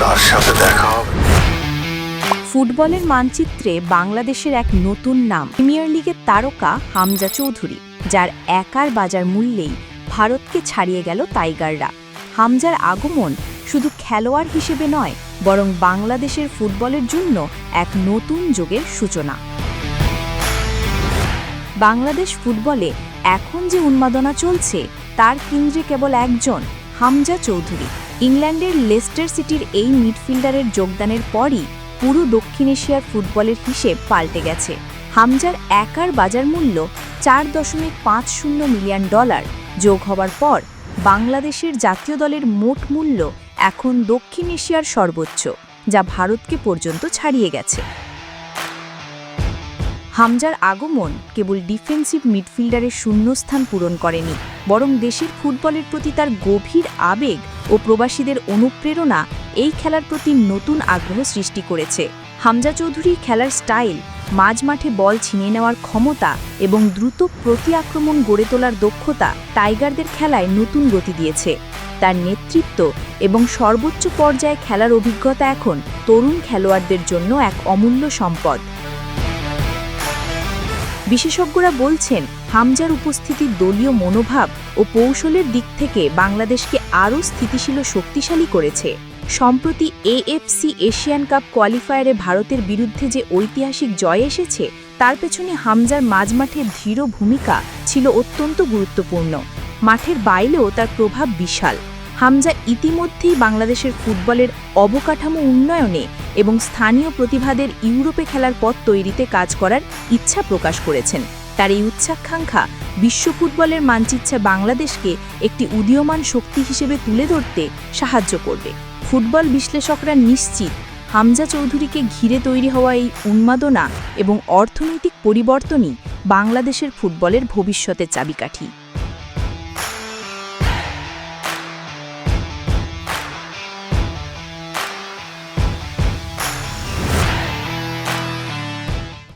তার সাথে দেখা হবে। ফুটবলের মানচিত্রে বাংলাদেশের এক নতুন নাম, প্রিমিয়ার লিগের তারকা হামজা চৌধুরী, যার একার বাজার মূল্যেই ভারতকে ছাড়িয়ে গেল টাইগাররা। হামজার আগমন শুধু খেলোয়াড় হিসেবে নয়, বরং বাংলাদেশের ফুটবলের জন্য এক নতুন যুগের সূচনা। বাংলাদেশ ফুটবলে এখন যে উন্মাদনা চলছে, তার কেন্দ্রে কেবল একজন, হামজা চৌধুরী। ইংল্যান্ডের লেস্টার সিটির এই মিডফিল্ডারের যোগদানের পরই পুরো দক্ষিণ এশিয়ার ফুটবলের হিসেব পাল্টে গেছে। হামজার একার বাজার মূল্য চার দশমিক পাঁচ শূন্য মিলিয়ন ডলার। যোগ হবার পর বাংলাদেশের জাতীয় দলের মোট মূল্য এখন দক্ষিণ এশিয়ার সর্বোচ্চ, যা ভারতকে পর্যন্ত ছাড়িয়ে গেছে। হামজার আগমন কেবল ডিফেন্সিভ মিডফিল্ডারের শূন্যস্থান পূরণ করেনি, বরং দেশের ফুটবলের প্রতি তার গভীর আবেগ ও প্রবাসীদের অনুপ্রেরণা এই খেলার প্রতি নতুন আগ্রহ সৃষ্টি করেছে। হামজা চৌধুরীর খেলার স্টাইল, মাঝমাঠে বল ছিনিয়ে নেওয়ার ক্ষমতা এবং দ্রুত প্রতি আক্রমণ গড়ে তোলার দক্ষতা টাইগারদের খেলায় নতুন গতি দিয়েছে। তার নেতৃত্ব এবং সর্বোচ্চ পর্যায়ে খেলার অভিজ্ঞতা এখন তরুণ খেলোয়াড়দের জন্য এক অমূল্য সম্পদ। বিশেষজ্ঞরা বলছেন, হামজার উপস্থিতি দলীয় মনোভাব ও কৌশলের দিক থেকে বাংলাদেশকে আরও স্থিতিশীল শক্তিশালী করেছে। সম্প্রতি এএফসি এশিয়ান কাপ কোয়ালিফায়ারে ভারতের বিরুদ্ধে যে ঐতিহাসিক জয় এসেছে, তার পেছনে হামজার মাঝমাঠের ধীর ভূমিকা ছিল অত্যন্ত গুরুত্বপূর্ণ। মাঠের বাইরেও তার প্রভাব বিশাল। হামজা ইতিমধ্যেই বাংলাদেশের ফুটবলের অবকাঠামো উন্নয়নে এবং স্থানীয় প্রতিভাদের ইউরোপে খেলার পথ তৈরিতে কাজ করার ইচ্ছা প্রকাশ করেছেন। তার এই উচ্চাকাঙ্ক্ষা বিশ্ব ফুটবলের মানচিত্রে বাংলাদেশকে একটি উদীয়মান শক্তি হিসেবে তুলে ধরতে সাহায্য করবে। ফুটবল বিশ্লেষকরা নিশ্চিত, হামজা চৌধুরীকে ঘিরে তৈরি হওয়া এই উন্মাদনা এবং অর্থনৈতিক পরিবর্তনই বাংলাদেশের ফুটবলের ভবিষ্যতের চাবিকাঠি।